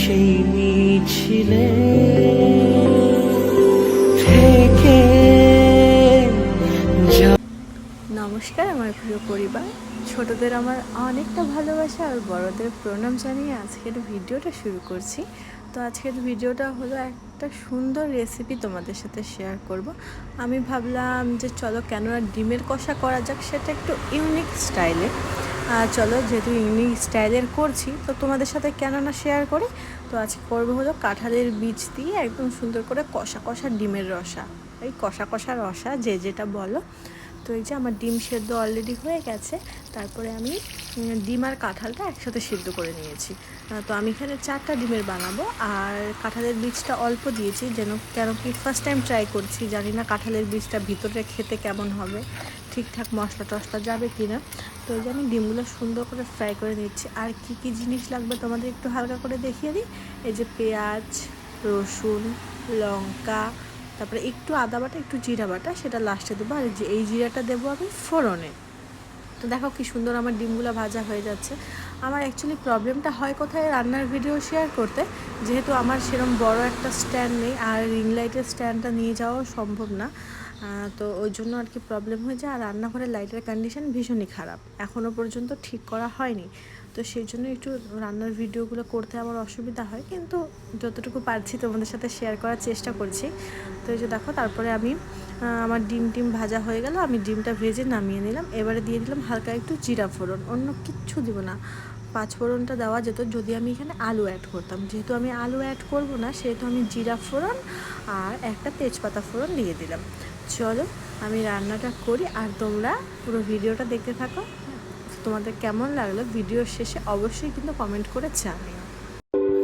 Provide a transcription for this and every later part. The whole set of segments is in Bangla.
সেই মিছিলে থেকে নমস্কার, আমার প্রিয় পরিবার। ছোটদের আমার অনেকটা ভালোবাসা আর বড়দের প্রণাম জানিয়ে আজকের ভিডিওটা শুরু করছি। তো আজকের ভিডিওটা হলো একটা সুন্দর রেসিপি তোমাদের সাথে শেয়ার করব। আমি ভাবলাম যে চলো কেন ডিমের কষা করা যাক, সেটা একটু ইউনিক স্টাইলে চলো যেহেতু ইউনিক স্টাইলের করছি, তো তোমাদের সাথে কেন না শেয়ার করি? তো আজকে করব হলো কাঁঠালের বীজ দিয়ে একদম সুন্দর করে কষা কষা ডিমের রসা। এই কষা কষা রসা যে যেটা বলো। তো এই যে আমার ডিম সেদ্ধ অলরেডি হয়ে গেছে, তারপরে আমি ডিম আর কাঁঠালটা একসাথে সিদ্ধ করে নিয়েছি। তো আমি এখানে চারটা ডিমের বানাবো, আর কাঁঠালের বীজটা অল্প দিয়েছি, যেন, কেন কি ফার্স্ট টাইম ট্রাই করছি, জানি না কাঁঠালের বীজটা ভিতরে খেতে কেমন হবে। ঠিকঠাক মশলা টশলা যাবে কি না তো এই যে আমি ডিমগুলো সুন্দর করে ফ্রাই করে নিচ্ছি। আর কি কি জিনিস লাগবে তোমাদের একটু হালকা করে দেখিয়ে দিই? এই যে পেঁয়াজ, রসুন, লঙ্কা, তারপরে একটু আদা বাটা, একটু জিরা বাটা, সেটা লাস্টে দেবো। আর যে এই জিরাটা দেবো আমি ফোড়নে। তো দেখো কি সুন্দর আমার ডিমগুলো ভাজা হয়ে যাচ্ছে। আমার অ্যাকচুয়ালি প্রবলেমটা হয় কোথায় রান্নার ভিডিও শেয়ার করতে? যেহেতু আমার সেরকম বড় একটা স্ট্যান্ড নেই, আর রিং লাইটের স্ট্যান্ডটা নিয়ে যাওয়াও সম্ভব না। তো ওই জন্য আর কি প্রবলেম হয়ে যায়। আর রান্নাঘরের লাইটের কন্ডিশন ভীষণই খারাপ। এখনও পর্যন্ত ঠিক করা হয়নি। তো সেই জন্য একটু রান্নার ভিডিওগুলো করতে আমার অসুবিধা হয়। কিন্তু যতটুকু পারছি তোমাদের সাথে শেয়ার করার চেষ্টা করছি। তো এই যে দেখো, তারপরে আমি আমার ডিম টিম ভাজা হয়ে গেল। আমি ডিমটা ভেজে নামিয়ে নিলাম। এবারে দিয়ে দিলাম হালকা একটু জিরা ফোড়ন। অন্য কিচ্ছু দিব না। পাঁচ ফোড়নটা দেওয়া যেত যদি আমি এখানে আলু অ্যাড করতাম। যেহেতু আমি আলু অ্যাড করব না, সেহেতু আমি জিরা ফোড়ন আর একটা তেজপাতা ফোড়ন দিয়ে দিলাম। চলো, আমি রান্নাটা করি আর তোমরা পুরো ভিডিওটা দেখতে থাকো। তোমাদের কেমন লাগল ভিডিওর শেষে অবশ্যই কিন্তু কমেন্ট করে জানিও।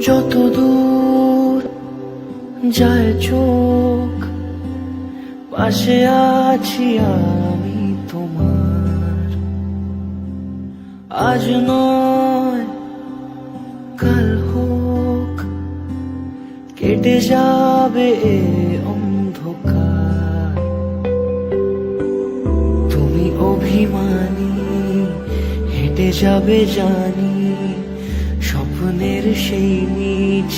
যত দূর যায় চোখ, পাশে আছি আমি তোমার। আজ নয় কেটে যাবে অন্ধকার। তুমি অভিমানী হেঁটে যাবে জানি স্বপ্নের সেই মিছিলে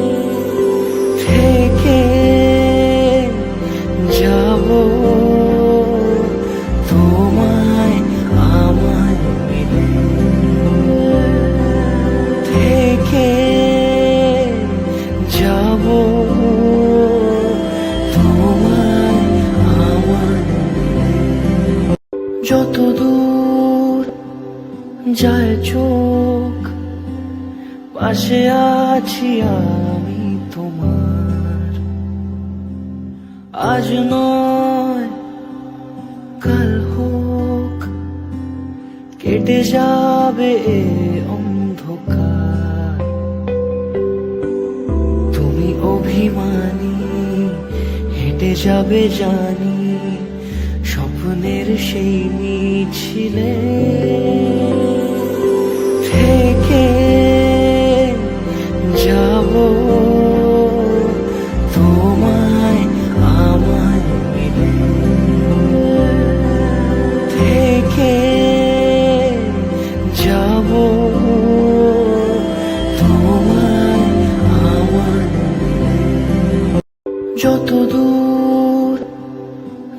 যত দূর যায় চোখ, পাশে আছি আমি তোমার। আজ নয়, কাল হোক, কেটে যাবে এ অন্ধকার। তুমি অভিমানী, হেঁটে যাবে জানি স্বপ্নের সেই মিছিলে থেকে যাব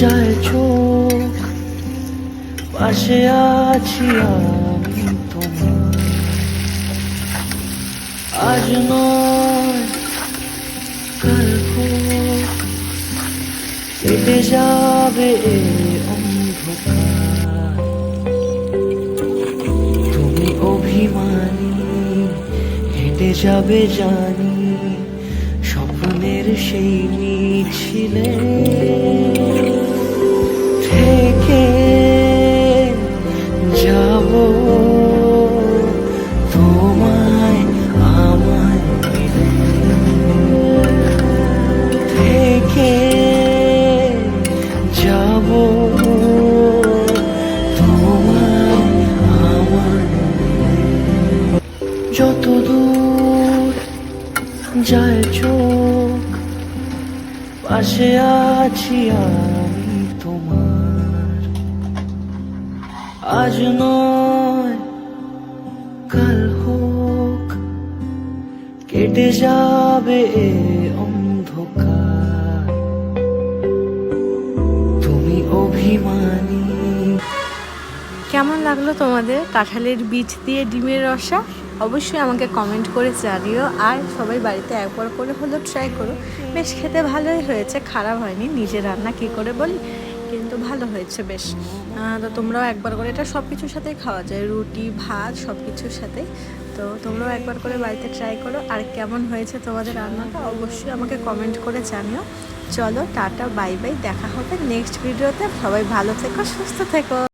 যায় চোখ। পাশে আছি আমি তোমার আজ নয় কেটে যাবে তুমি অভিমানী, হেঁটে যাবে জানি, স্বপ্নের সেই মিছিলে যায় চোখ। পাশে আছি আমি তোমার। আজ নয়, কাল হোক। কেটে যাবে অন্ধকার। তুমি অভিমানী। কেমন লাগল তোমাদের কাঁঠালের বীজ দিয়ে ডিমের রসা? অবশ্যই আমাকে কমেন্ট করে জানিও। আর সবাই বাড়িতে একবার করে হলেও ট্রাই করো। বেশ খেতে ভালোই হয়েছে, খারাপ হয়নি। নিজে রান্না কী করে বলি? কিন্তু ভালো হয়েছে বেশ। তো তোমরাও একবার করে, এটা সব কিছুর সাথেই খাওয়া যায়। রুটি, ভাত সব কিছুর সাথেই। তো তোমরাও একবার করে বাড়িতে ট্রাই করো। আর কেমন হয়েছে তোমাদের রান্নাটা অবশ্যই আমাকে কমেন্ট করে জানিও। চলো, টাটা বাই বাই দেখা হবে নেক্সট ভিডিওতে সবাই ভালো থেকো, সুস্থ থেকো।